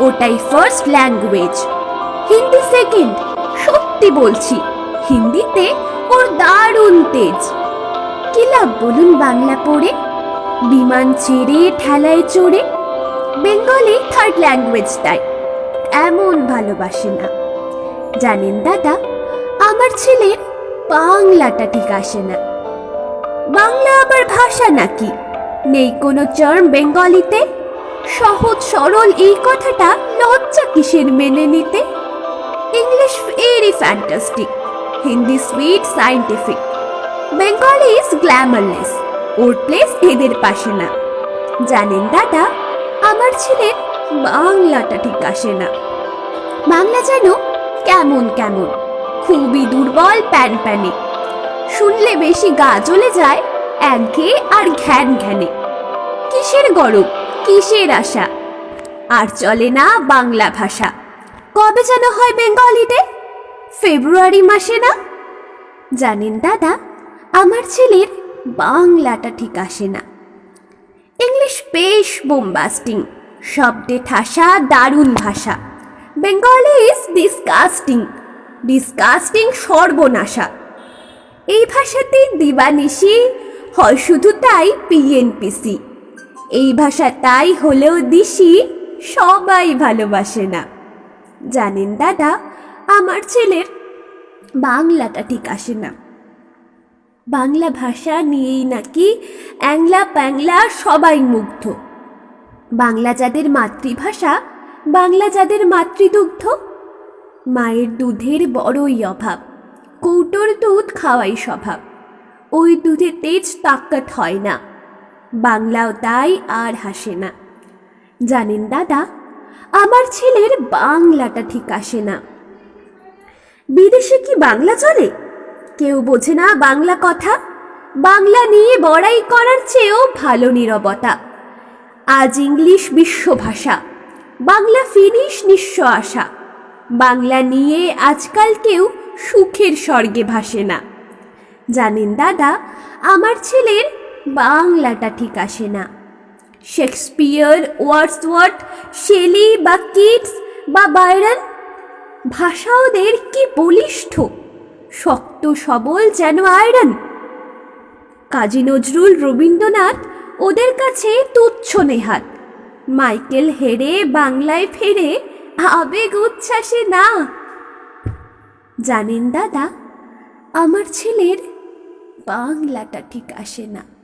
ওটাই first language Hindi second সত্যি বলছি, হিন্দিতে ওর দারুণ তেজ। কি লাভ বলুন বাংলা পড়ে? বিমান ছেড়ে, ঠেলায় চড়ে, বেঙ্গলি থার্ড ল্যাঙ্গুয়েজ তাই। এমন ভালোবাসে না। জানেন দাদা, আমার ছেলে বাংলাটা ঠিক আসে না। বাংলা আবার ভাষা নাকি? নেই কোনো চার্ম বেঙ্গলিতে? সহজ সরল এই কথাটা লজ্জা কিসের মেনে নিতে? English very fantastic Hindi sweet scientific Bengali is glamourless or place এদের পাশে না। জানেন দাদা, আমার ছেলের বাংলাটা ঠিক আসে না। বাংলা যেন কেমন কেমন, খুবই দুর্বল প্যান প্যানে। শুনলে বেশি গা জ্বলে যায় একঘে আর ঘ্যান ঘ্যানে। কিসের গরম, কিসের আশা? আর চলে না বাংলা ভাষা। কবে যেন হয় বেঙ্গলিতে ফেব্রুয়ারি মাসে না? জানেন দাদা, আমার ছেলের বাংলাটা ঠিক আসে না। ইংলিশ বেশ বোম্বাস্টিং শব্দে ঠাসা, দারুণ ভাষা। বেঙ্গলি ইজ ডিসকাস্টিং ডিসকাস্টিং সর্বনাশা। এই ভাষাতে দিবানিশি হয় শুধু তাই পিএনপিসি এই ভাষা তাই হলেও দিশি সবাই ভালোবাসে না। জানেন দাদা, আমার ছেলের বাংলাটা ঠিক আসে না। বাংলা ভাষা নিয়েই নাকি অ্যাংলা প্যাংলা সবাই মুগ্ধ। বাংলা যাদের মাতৃভাষা, বাংলা যাদের মাতৃদুগ্ধ, মায়ের দুধের বড়ই অভাব, কৌটোর দুধ খাওয়াই স্বভাব। ওই দুধে তেজ তাক্কাত হয় না। বাংলাও তাই আর হাসে না। জানেন দাদা, আমার ছেলের বাংলাটা ঠিক আসে না। বিদেশে কি বাংলা চলে? কেউ বোঝে না বাংলা কথা। বাংলা নিয়ে বড়াই করার চেয়েও ভালো নীরবতা। আজ ইংলিশ বিশ্বভাষা, বাংলা ফিনিশ নিঃস্ব আশা। বাংলা নিয়ে আজকাল কেউ সুখের স্বর্গে ভাসে না। জানেন দাদা, আমার ছেলের বাংলাটা ঠিক আসে না। শেক্সপিয়ার, ওয়ার্ডসওয়ার্থ, শেলি বা কিটস বা বাইরন? ভাষা ওদের কি বলিষ্ঠ? শক্ত, সবল যেন আয়রন? কাজী নজরুল রবীন্দ্রনাথ ওদের কাছে তুচ্ছ নেহাত। মাইকেল হেরে, বাংলায় ফেরে, আবেগ উচ্ছ্বাসে না। জানেন দাদা, আমার ছেলের বাংলাটা ঠিক আসে না।